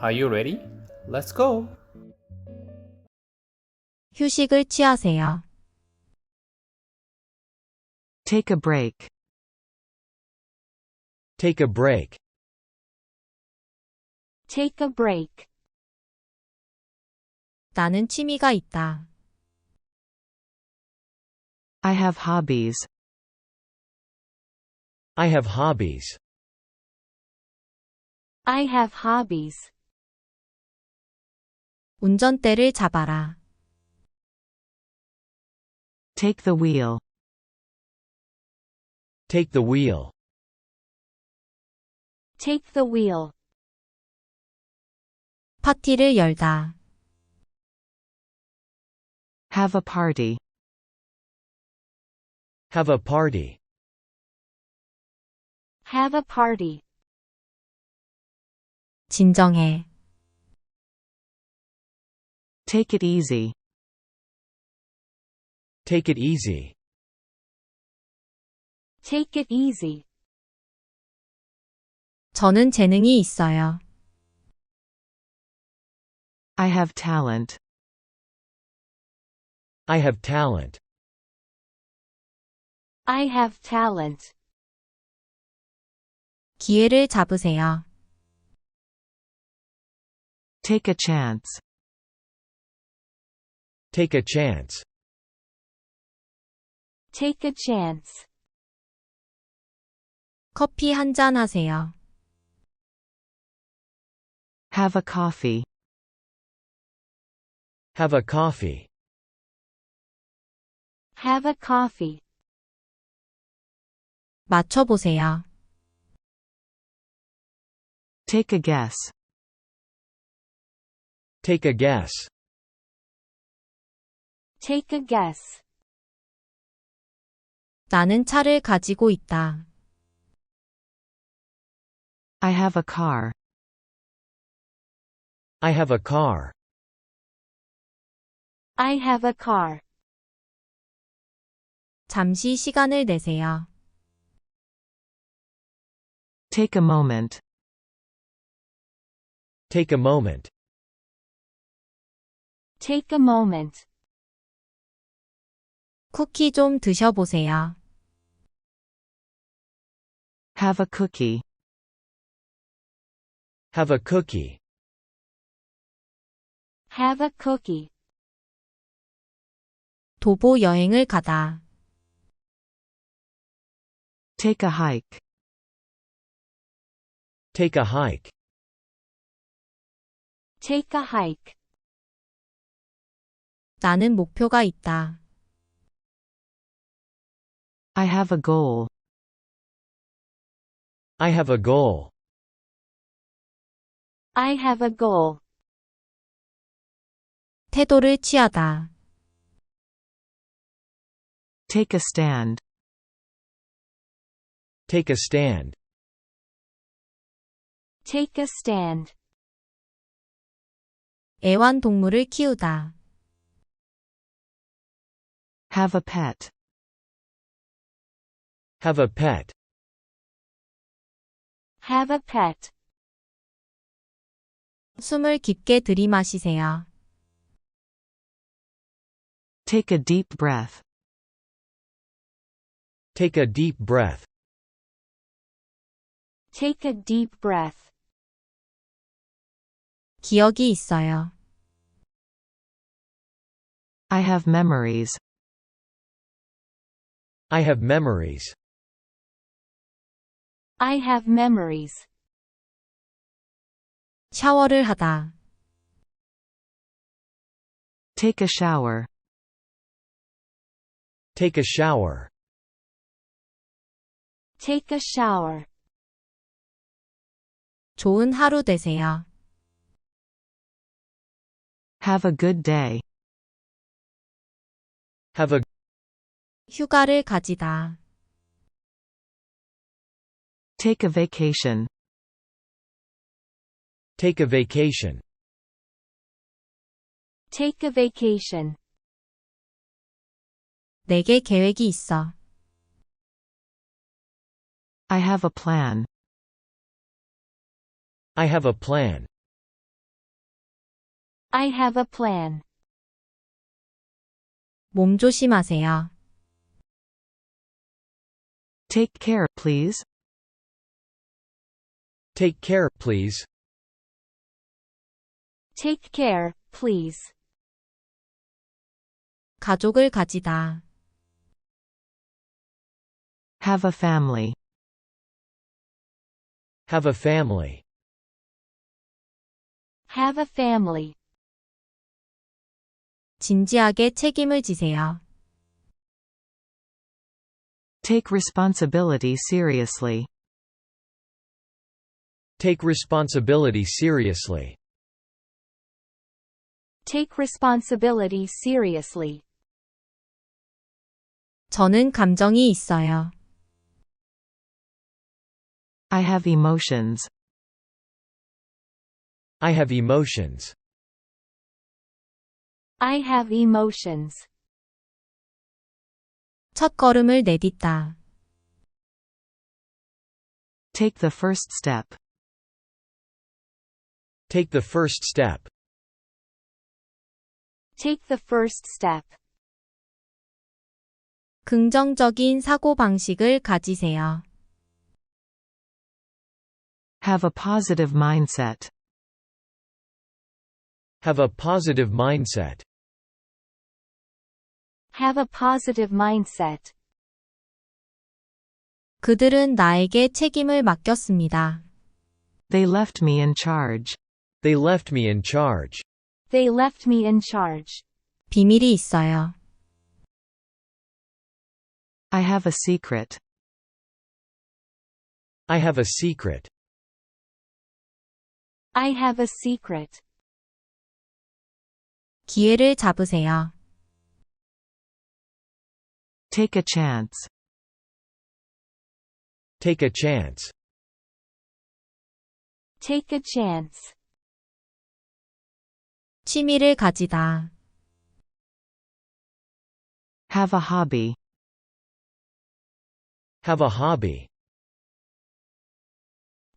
Are you ready? Let's go. 휴식을 취하세요. Take a break. Take a break. Take a break. 나는 취미가 있다. I have hobbies. I have hobbies. I have hobbies. 운전대를 잡아라. Take the wheel. Take the wheel. Take the wheel. 파티를 열다. Have a party. Have a party. Have a party. 진정해. Take it easy. Take it easy. Take it easy. 저는 재능이 있어요. I have talent. I have talent. I have talent. 기회를 잡으세요. Take a chance. Take a chance. Take a chance. 커피 한 잔 하세요. Have a coffee. Have a coffee. Have a coffee. 맞춰보세요. Take a guess. Take a guess. Take a guess. 나는 차를 가지고 있다. I have a car. I have a car. I have a car. 잠시 시간을 내세요. Take a moment. Take a moment. Take a moment. 쿠키 좀 드셔보세요. Have a cookie. Have a cookie. Have a cookie. 도보 여행을 가다. Take a hike. Take a hike. Take a hike. 나는 목표가 있다. I have a goal. I have a goal. I have a goal. 태도를 취하다. Take a stand. Take a stand. Take a stand. 애완동물을 키우다. Have a pet. Have a pet. Have a pet. 숨을 깊게 들이마시세요. Take a deep breath. Take a deep breath. Take a deep breath. 기억이 있어요. I have memories. I have memories. I have memories. 샤워를 하다. Take a shower. Take a shower. Take a shower. 좋은 하루 되세요. Have a good day. Have a 휴가를 가지다. Take a vacation. take a vacation. Take a vacation. 내게 계획이 있어. I have a plan. I have a plan. I have a plan. 몸 조심하세요. Take care, please. Take care, please. Take care, please. 가족을 가지다. Have a family. Have a family. Have a family. 진지하게 책임을 지세요. Take responsibility seriously. Take responsibility seriously. Take responsibility seriously. 저는 감정이 있어요. I have emotions. I have emotions. I have emotions. 첫 걸음을 내딛다. Take the first step. Take the first step. Take the first step. 긍정적인 사고방식을 가지세요. Have a positive mindset. Have a positive mindset. Have a positive mindset. 그들은 나에게 책임을 맡겼습니다. They left me in charge. They left me in charge. They left me in charge. 비밀이 있어요. I have a secret. I have a secret. I have a secret. 기회를 잡으세요. Take a chance. Take a chance. Take a chance. 취미를 가지다. Have a hobby. Have a hobby.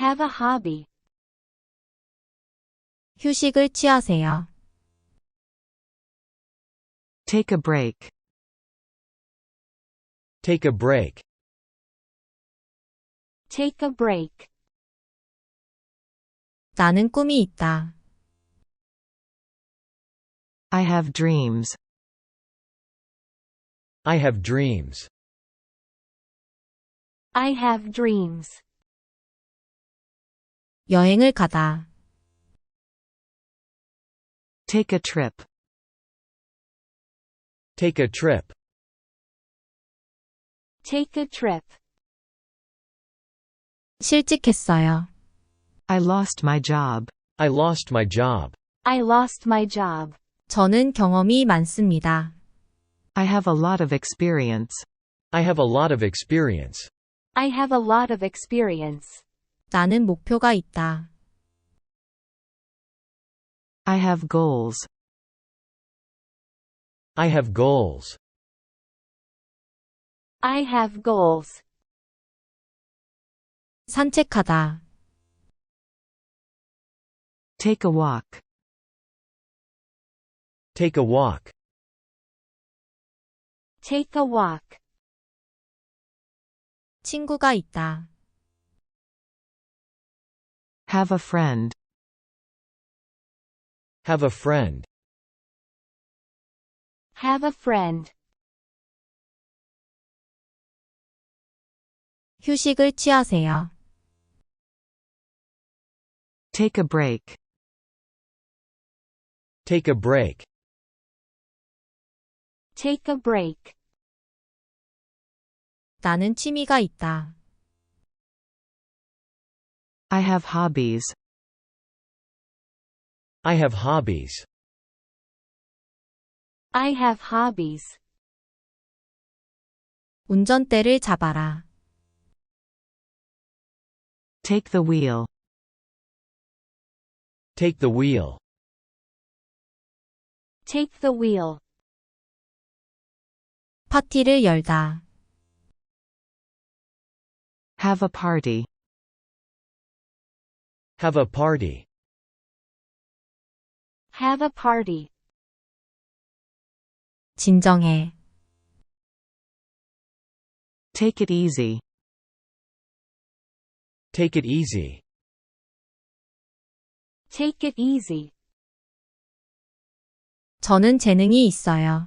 Have a hobby. 휴식을 취하세요. Take a break. Take a break. Take a break. 나는 꿈이 있다. I have dreams. I have dreams. I have dreams. 여행을 가다. Take a trip. Take a trip. Take a trip. 실직했어요. I lost my job. I lost my job. I lost my job. 저는 경험이 많습니다. I have a lot of experience. I have a lot of experience. I have a lot of experience. 나는 목표가 있다. I have goals. I have goals. I have goals. 산책하다. Take a walk. Take a walk. Take a walk. 친구가 있다. Have a friend. Have a friend. Have a friend. 휴식을 취하세요. Take a break. Take a break. Take a break. 나는 취미가 있다. I have hobbies. I have hobbies. I have hobbies. 운전대를 잡아라. Take the wheel. Take the wheel. Take the wheel. 파티를 열다. Have a party. Have a party. Have a party. 진정해. Take it easy. Take it easy. Take it easy. 저는 재능이 있어요.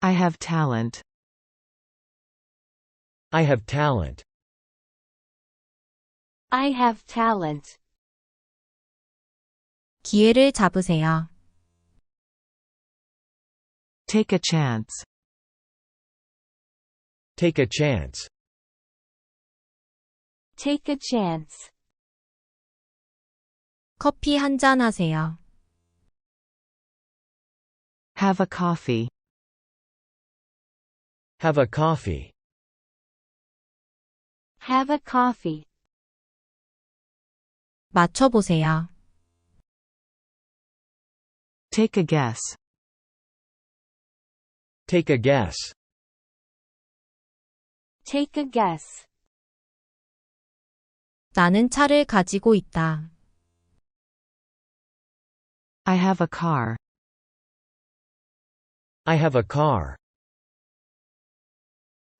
I have talent. I have talent. I have talent. 기회를 잡으세요. Take a chance. Take a chance. Take a chance. 커피 한 잔 하세요. Have a coffee. Have a coffee. Have a coffee. 맞춰보세요. Take a guess. Take a guess. Take a guess. 나는 차를 가지고 있다. I have a car. I have a car.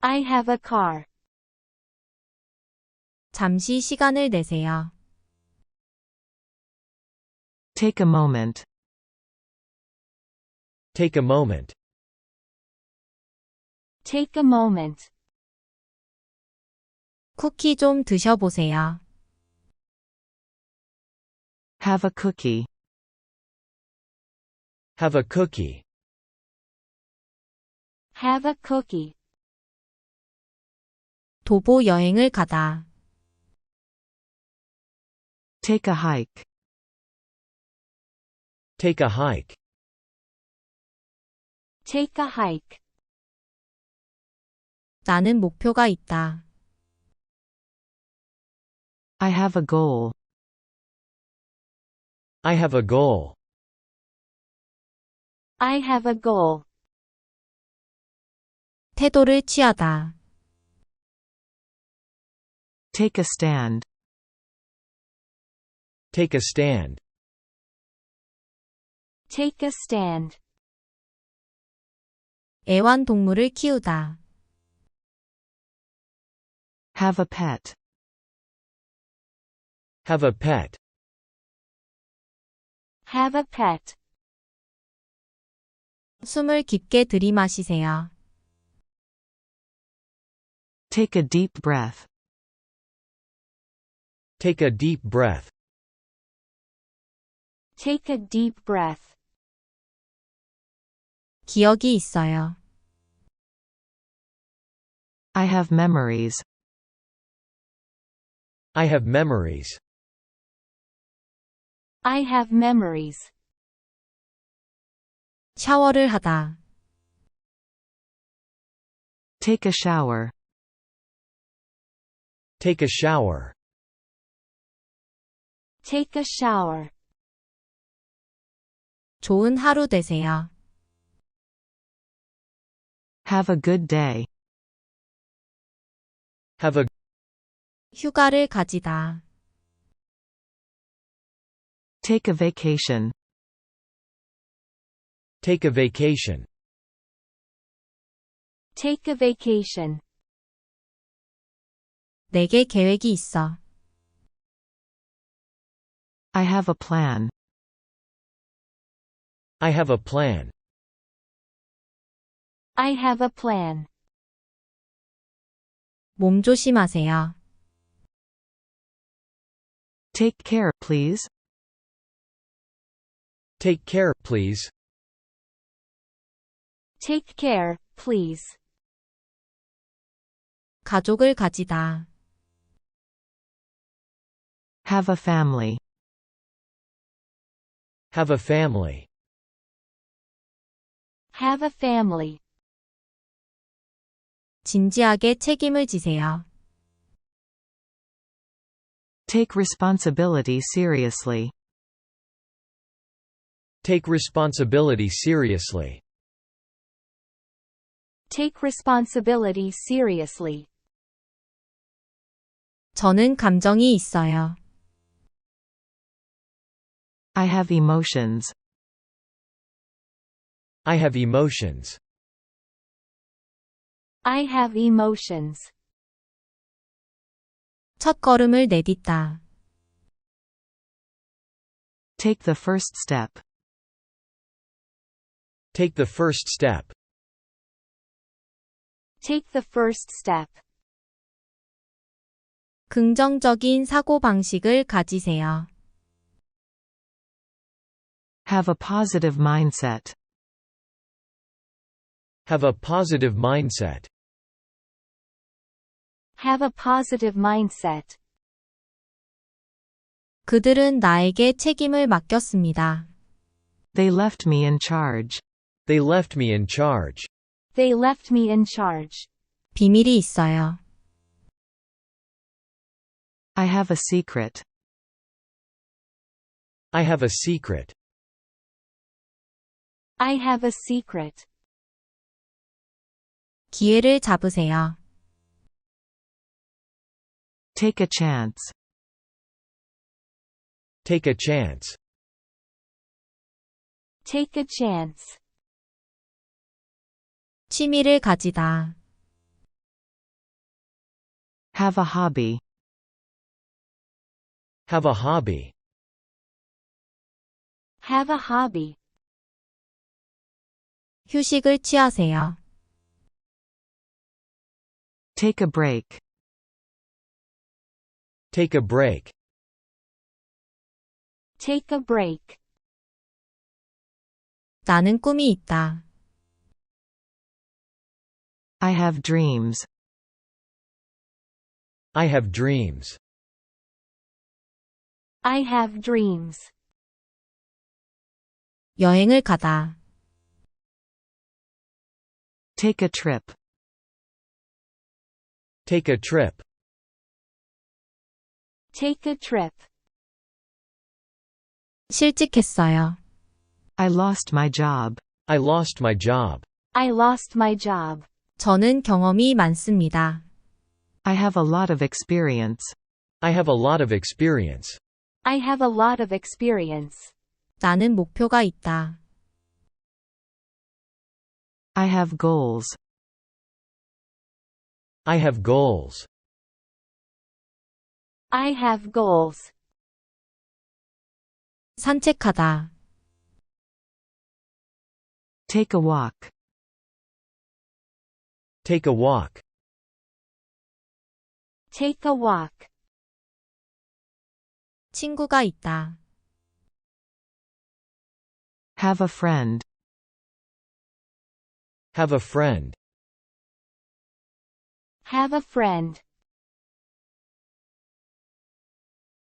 I have a car. 잠시 시간을 내세요. Take a moment. Take a moment. Take a moment. 쿠키 좀 드셔보세요. Have a cookie. Have a cookie. Have a cookie. 도보 여행을 가다. Take a hike. Take a hike. Take a hike. 나는 목표가 있다. I have a goal. I have a goal. I have a goal. 태도를 취하다. Take a stand. Take a stand. Take a stand. 애완동물을 키우다. Have a pet. Have a pet. Have a pet. 숨을 깊게 들이마시세요. Take a deep breath. Take a deep breath. Take a deep breath. 기억이 있어요. I have memories. I have memories. I have memories. 샤워를 하다. Take a shower. Take a shower. Take a shower. 좋은 하루 되세요. Have a good day. Have a 휴가를 가지다. Take a vacation. take a vacation. Take a vacation. 내게 계획이 있어. I have a plan. I have a plan. I have a plan. 몸 조심하세요. Take care, please. Take care, please. Take care, please. 가족을 가지다. Have a family. Have a family. Have a family. 진지하게 책임을 지세요. Take responsibility seriously. Take responsibility seriously. Take responsibility seriously. 저는 감정이 있어요. I have emotions. I have emotions. I have emotions. 첫 걸음을 내딛다. Take the first step. Take the first step. Take the first step. 긍정적인 사고방식을 가지세요. Have a positive mindset. Have a positive mindset. Have a positive mindset. 그들은 나에게 책임을 맡겼습니다. They left me in charge. They left me in charge. They left me in charge. 비밀이 있어요. I have a secret. I have a secret. I have a secret. 기회를 잡으세요. Take a chance. Take a chance. Take a chance. 취미를 가지다. Have a hobby. Have a hobby. Have a hobby. 휴식을 취하세요. Take a break. Take a break. Take a break. 나는 꿈이 있다. I have dreams. I have dreams. I have dreams. 여행을 가다. Take a trip. Take a trip. Take a trip. 실직했어요. I lost my job. I lost my job. I lost my job. 저는 경험이 많습니다. I have a lot of experience. I have a lot of experience. I have a lot of experience. 나는 목표가 있다. I have goals. I have goals. I have goals. 산책하다. Take a walk. Take a walk. Take a walk. 친구가 있다. Have a friend. Have a friend. Have a friend.